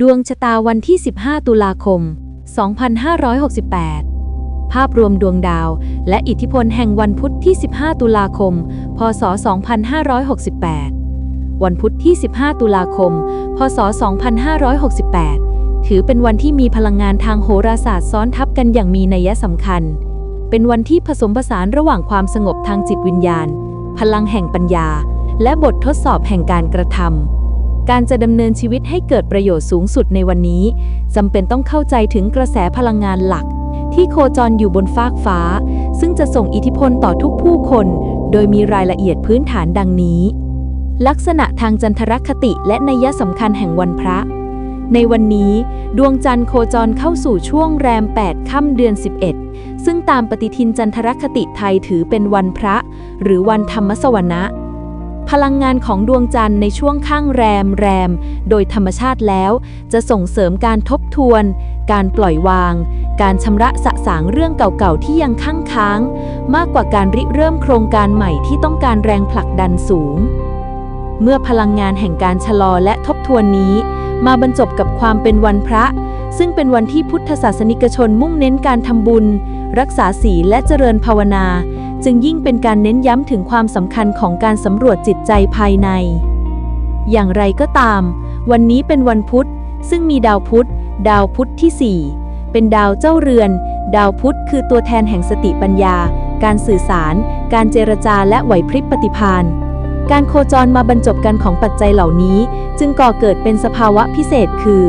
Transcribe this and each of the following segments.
ดวงชะตาวันที่ 15 ตุลาคม 2568 ภาพรวมดวงดาว และอิทธิพลแห่งวันพุธที่ 15 ตุลาคม พศ 2568 วันพุธที่ 15 ตุลาคม พศ 2568 ถือเป็นวันที่มีพลังงานทางโหราศาสตร์ซ้อนทับกันอย่างมีนัยสำคัญ เป็นวันที่ผสมผสานระหว่างความสงบทางจิตวิญญาณ พลังแห่งปัญญา และบททดสอบแห่งการกระทำ การจะดำเนินชีวิตให้เกิดประโยชน์สูงสุดในวันนี้จำเป็นต้องเข้าใจถึงกระแสพลังงานหลัก ที่โคจรอยู่บนฟากฟ้า ซึ่งจะส่งอิทธิพลต่อทุกผู้คน โดยมีรายละเอียดพื้นฐานดังนี้ ลักษณะทางจันทรคติและนัยสำคัญแห่งวันพระ ในวันนี้ ดวงจันทร์โคจรเข้าสู่ช่วงแรม 8 ค่ำเดือน 11 ซึ่งตามปฏิทินจันทรคติไทยถือเป็นวันพระ หรือวันธรรมสวนะ พลังงานของดวงจันทร์ในช่วงข้างแรมแรม โดยธรรมชาติแล้ว จะส่งเสริมการทบทวน การปล่อยวาง การชำระสะสางเรื่องเก่าๆที่ยังค้างค้าง มากกว่าการริเริ่มโครงการใหม่ที่ต้องการแรงผลักดันสูง เมื่อพลังงานแห่งการชะลอและทบทวนนี้ มาบรรจบกับความเป็นวันพระ ซึ่งเป็นวันที่พุทธศาสนิกชนมุ่งเน้นการทำบุญ รักษาศีลและเจริญภาวนา จึงยิ่งเป็นการเน้นย้ำถึงความสำคัญของการสำรวจจิตใจภายใน อย่างไรก็ตาม วันนี้เป็นวันพุธ ซึ่งมีดาวพุธ ดาวพุธที่ 4 เป็นดาวเจ้าเรือน ดาวพุธคือตัวแทนแห่งสติปัญญา การสื่อสาร การเจรจาและไหวพริบปฏิภาณการโคจรมาบรรจบกันของปัจจัยเหล่านี้ จึงก่อเกิดเป็นสภาวะพิเศษคือ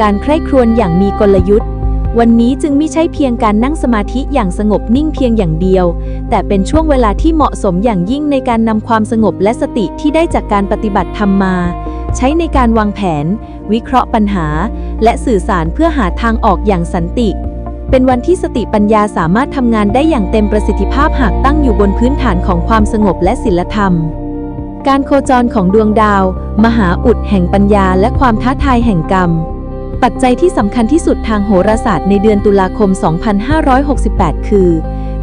การใคร่ครวญอย่างมีกลยุทธ์ วันนี้จึงไม่ใช่เพียงการนั่งสมาธิอย่างสงบนิ่งเพียงอย่างเดียว แต่เป็นช่วงเวลาที่เหมาะสมอย่างยิ่งในการนำความสงบและสติที่ได้จากการปฏิบัติธรรมมา ใช้ในการวางแผน วิเคราะห์ปัญหา และสื่อสารเพื่อหาทางออกอย่างสันติ เป็นวันที่สติปัญญาสามารถทำงานได้อย่างเต็มประสิทธิภาพหากตั้งอยู่บนพื้นฐานของความสงบและศีลธรรมการโคจรของดวงดาว มหาอุดแห่งปัญญาและความท้าทายแห่งกรรม ปัจจัยที่สำคัญที่สุดทางโหราศาสตร์ในเดือนตุลาคม 2568 คือ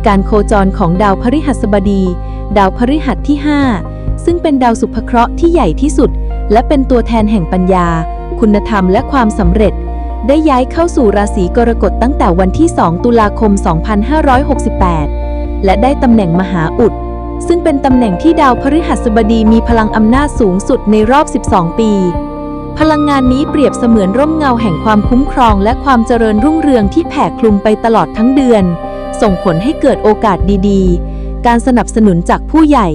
การโคจรของดาวพฤหัสบดี ดาวพฤหัสที่ 5 ซึ่งเป็นดาวสุภเคราะห์ที่ใหญ่ที่สุด และเป็นตัวแทนแห่งปัญญา คุณธรรมและความสำเร็จ ได้ย้ายเข้าสู่ราศีกรกฎตั้งแต่วันที่ 2 ตุลาคม 2568 และได้ตำแหน่งมหาอุด ซึ่งเป็นตำแหน่งที่ดาวพฤหัสบดีมีพลังอำนาจสูงสุดในรอบ 12 ปี พลังงานนี้เปรียบเสมือนร่มเงาแห่งความคุ้มครอง และความเจริญรุ่งเรืองที่แผ่คลุมไปตลอดทั้งเดือน ส่งผลให้เกิดโอกาสดีๆ การสนับสนุนจากผู้ใหญ่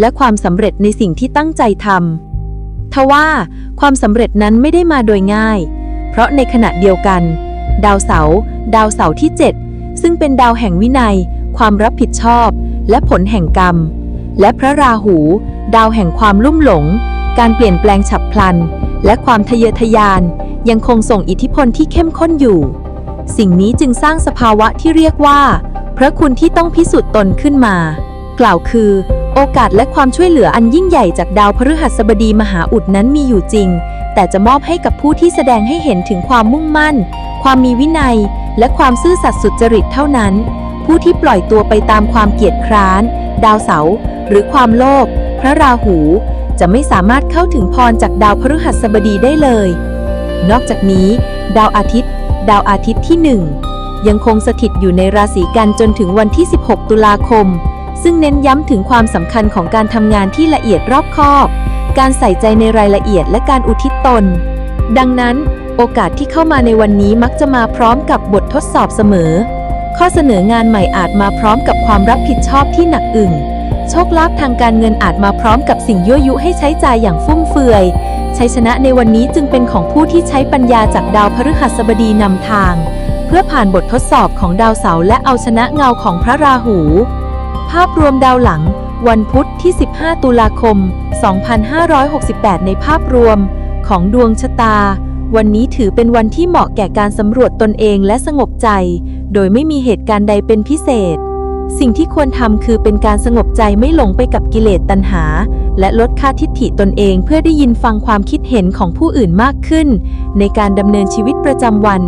และความสำเร็จในสิ่งที่ตั้งใจทำทว่าความสำเร็จนั้นไม่ได้มาโดยง่าย เพราะในขณะเดียวกัน ดาวเสาร์ดาวเสาร์ที่ 7 ซึ่งเป็นดาวแห่งวินัย ความรับผิดชอบ และผลแห่งกรรม และพระราหู ดาวแห่งความลุ่มหลง การเปลี่ยนแปลงฉับพลัน และความทะเยอทะยาน ยังคงส่งอิทธิพลที่เข้มข้นอยู่ สิ่งนี้จึงสร้างสภาวะที่เรียกว่า พระคุณที่ต้องพิสูจน์ตนขึ้นมา กล่าวคือ โอกาสและความช่วยเหลืออันยิ่งใหญ่จากดาวพฤหัสบดีมหาอุดนั้นมีอยู่จริง แต่จะมอบให้กับผู้ที่แสดงให้เห็นถึงความมุ่งมั่น ความมีวินัย และความซื่อสัตย์สุจริตเท่านั้น ผู้ที่ปล่อยตัวไปตามความเกียจคร้าน ดาวเสาร์หรือความโลภพระราหู จะไม่สามารถเข้าถึงพรจากดาวพฤหัสบดีได้เลย นอกจากนี้ ดาวอาทิตย์ ดาวอาทิตย์ที่ 1 ยังคงสถิตอยู่ในราศีกันจนถึงวันที่ 16 ตุลาคม ซึ่งเน้นย้ำถึงความสำคัญของการทำงานที่ละเอียดรอบคอบ การใส่ใจในรายละเอียดและการอุทิศตน ดังนั้น โอกาสที่เข้ามาในวันนี้มักจะมาพร้อมกับบททดสอบเสมอ ข้อเสนองานใหม่อาจมาพร้อมกับความรับผิดชอบที่หนักอึ่ง โชคลาภทางการเงินอาจมาพร้อมกับสิ่งยั่วยุให้ใช้จ่ายอย่างฟุ่มเฟือยชัยชนะในวันนี้จึงเป็นของผู้ที่ใช้ปัญญาจากดาวพฤหัสบดีนำทาง เพื่อผ่านบททดสอบของดาวเสาร์และเอาชนะเงาของพระราหู ภาพรวมดาวหลัง วันพุธที่ 15 ตุลาคม 2568 ในภาพรวม ของดวงชะตา วันนี้ถือเป็นวันที่เหมาะแก่การสำรวจตนเองและสงบใจ โดยไม่มีเหตุการณ์ใดเป็นพิเศษ สิ่งที่ควรทำคือเป็นการสงบใจไม่หลงไปกับกิเลสตัณหา และลดค่าทิฏฐิตนเองเพื่อได้ยินฟังความคิดเห็นของผู้อื่นมากขึ้น ในการดำเนินชีวิตประจำวัน